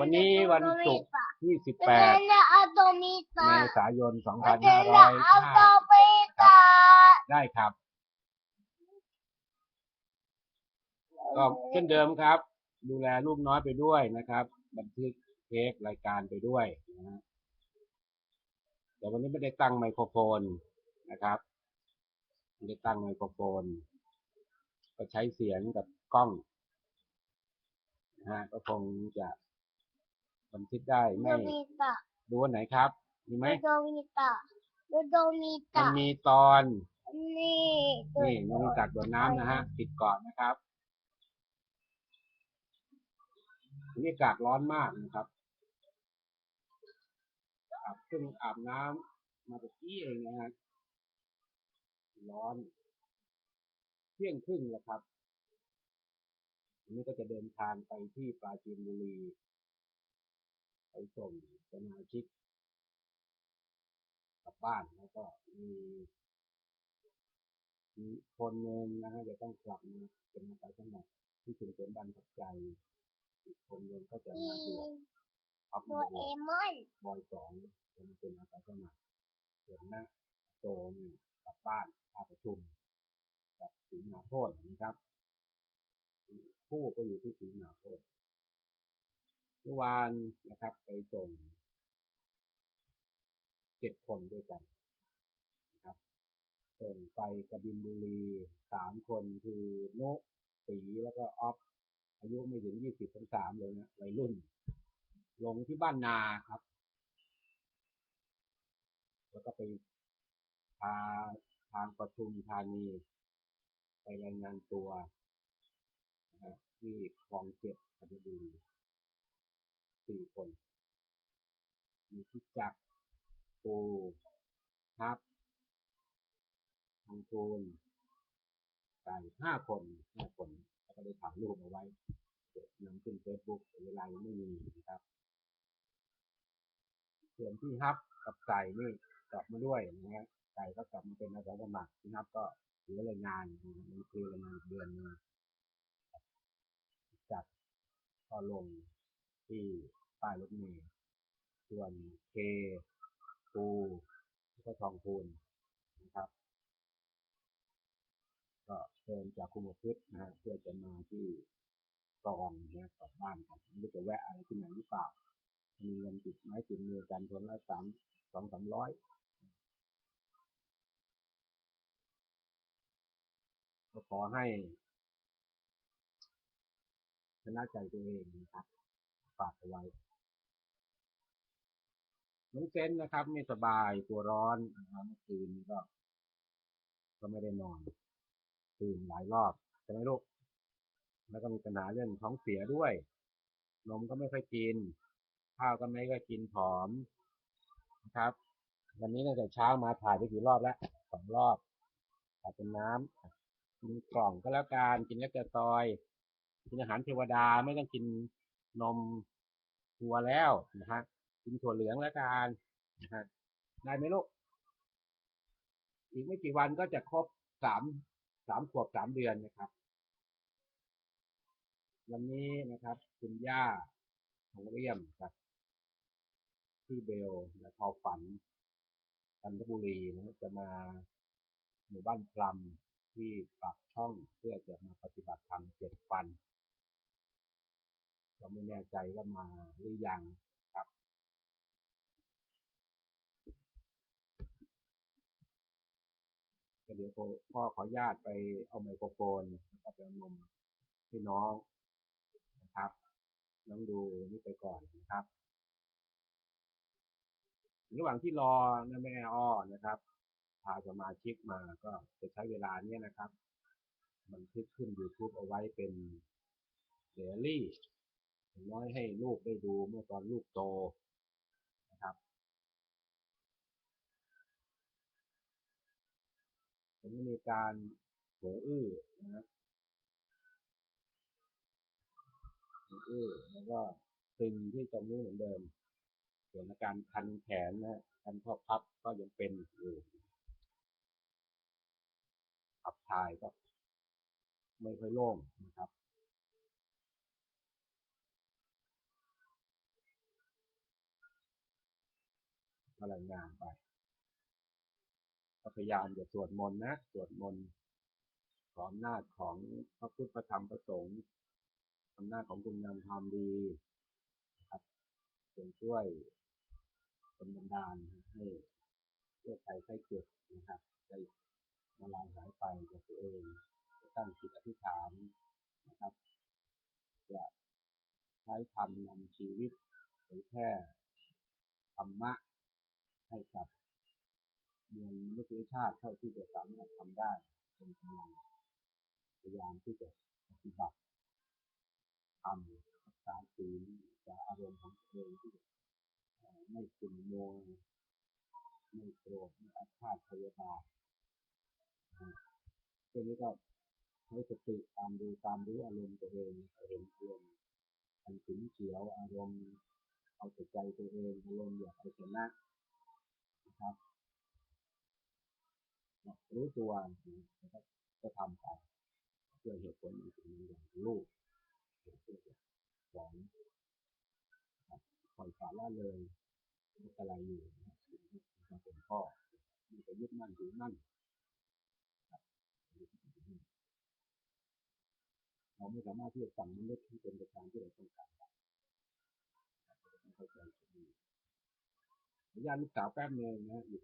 วันนี้วันศุกร์ที่ 18 Banana Atomita. เมษายน Banana 2505 Atomita. ได้ครับ ก็เช่นเดิมครับ ดูแลลูกน้อยไปด้วยนะครับ บันทึกเทปรายการไปด้วยนะฮะแต่วันนี้ไม่ได้ตั้งไมโครโฟนนะครับ ไม่ได้ตั้งไมโครโฟน ก็ใช้เสียงกับกล้อง นะฮะก็คงจะบันทึกได้ไม่ Domita. ดูวันไหนครับ มีไหม Domita. มัน Domita. มีตอน นี่นี่นมีกัดโดดน้ำนะฮะติดเกาะนะครับวันนี้อากาศร้อนมากนะครับอาบขึ้นอาบน้ำมาตะกี้เองนะฮะร้อน เที่ยงครึ่งแล้วครับ วันนี้ก็จะเดินทางไปที่ปราจีนบุรีไปส่งสมาชิกกลับบ้านแล้วก็มีมีคนหนึ่งนะฮะจะต้องกลับมาเป็นอาสาสมัครที่ชุมชนบ้านขับใจอีกคนหนึ่งก็จะมาบวชอัพโดมาบเอวชมอนบอยสองจะมาเป็นอาสาสมัครส่วนหน้าโจมกลับบ้านท่าประชุมกับศรีนาโพธนะครับ ผู้ก็อยู่ที่ศรีนาโพธเมื่อวานนะครับไปส่งเจ็ดคนด้วยกันนะครับ ส่งไปกระบินบุรีสามคนคือโนสีแล้วก็ออฟอายุไม่ถึงยี่สิบถึงสามเลยนะวัยรุ่น ลงที่บ้านนาครับ แล้วก็ไปพาทางประชุมธานี ไปรายงานตัว ที่คลองเจ็ดปทุมบุรีสี่คน มีที่จักรปูครับทางคูนไก่ห้าคนห้าคนแล้วก็ได้ถ่ายรูปเอาไว้เดี๋ยวนำขึ้นเฟซบุ๊กเวลายังไม่มีนะครับ ส่วนที่ฮับกับไก่นี่กลับมาด้วยนะฮะไก่ก็กลับมาเป็นอาสาสมัครที่ฮับก็ถือรายงานมันคือรายงานเดือนนึง ก็ลงที่ป้ายรถเมล์ส่วนเคปูแล้วก็ทองพูนนะครับ ก็เดินจากคุมพฤษนะฮะเพื่อจะมาที่กองนะกลับบ้านกันไม่อจะแวะอะไรที่ไหนหรือเปล่า มีเงินติดไม้ติดมือกันคนละสามสองสามร้อยก็ขอให้ ชนะใจตัวเองนะครับฝากเอาไว้น้องเซนนะครับไม่สบายตัวร้อนนะครับเมื่อคืนก็ ก็ไม่ได้นอนตื่นหลายรอบใช่ไหมลูกแล้วก็มีปัญหาเรื่องท้องเสียด้วยนมก็ไม่ค่อยกิน ข้าวก็ไม่ค่อยกินผอมนะครับ วันนี้ตั้งแต่เช้ามาถ่ายไปกี่รอบแล้วสองรอบถ่ายเป็นน้ำกินกล่องก็แล้วกันกินแล้วจะซอย กินอาหารเทวดาไม่ต้องกินนมวัวแล้วนะฮะกินถั่วเหลืองแล้วกันนะฮะได้ไหมลูกอีกไม่กี่วันก็จะครบสามสามขวบสามเดือนนะครับ วันนี้นะครับ คุณย่าของเรียมครับที่เบลและทอฝันจันทบุรีนะจะมาหมู่บ้านพลัม ที่ปากช่องเพื่อจะมาปฏิบัติธรรมเจ็ดวันก็ไม่แน่ใจว่ามาหรือยังครับ เดี๋ยวพ่อขออนุญาตไปเอาไมโครโฟนแล้วก็ไปนมให้น้องนะครับ น้องดูนี่ไปก่อนนะครับ ระหว่างที่รอนะแม่อ้อนะครับ พาสมาชิกมาก็จะใช้เวลาเนี้ยนะครับ มันทึกขึ้น YouTube เอาไว้เป็นเดลี่น้อยให้ลูกได้ดูเมื่อตอนลูกโตนะครับผมมีการโหอื้อนะครับโหอื้อแล้วก็ตึงที่ตรงนี้เหมือนเดิมส่วนอาการคันแขนนะฮะคันข้อพับก็ยังเป็นอยู่ ชายก็ไม่ค่อยโล่งนะครับ พลังงานไปพยายามอย่าสวดมนต์นะสวดมนต์ขออำนาจของพระพุทธธรรมประสงค์อำนาจของคุณงามความดีครับเป็นช่วยเป็นบันดาลให้เพื่อไทยใช้เกิดนะครับได้ มาลายหายไปจากตัวเองตั้งจิตอธิษฐานนะครับ จะใช้ธรรมนำชีวิตเผยแพร่ธรรมะให้กับมวลมนุษยชาติเท่าที่จะสามารถทำได้เป็นกำลังพยายามที่จะปฏิบัติทำรักษาศีลจากอารมณ์ของตัวเองที่ไม่ขุ่นมัวไม่โกรธไม่อาฆาตพยาบาท ทีนี้ก็ใช้สติตามดูตามรู้อารมณ์ตัวเองเห็นอารมณ์อันขุนเฉียวอารมณ์เอาแต่ใจตัวเองอารมณ์อยากเอาชนะนะครับรู้ตัวนะครับก็ทำไปเพื่อเหตุผลอีกหนึ่งอย่างลูกเพื่อจะสอนนะครับปล่อยปละละเลยไม่เป็นไรอยู่นะครับเป็นพ่อมีแต่ยึดมั่นถือมั่นนะครับ เราไม่สามารถที่จะสั่งมันได้ที่เป็นไปตามที่เราต้องการได้เราต้องเข้าใจตรงนี้อนุญาตลูกสาวแป๊บนึงนะอยู่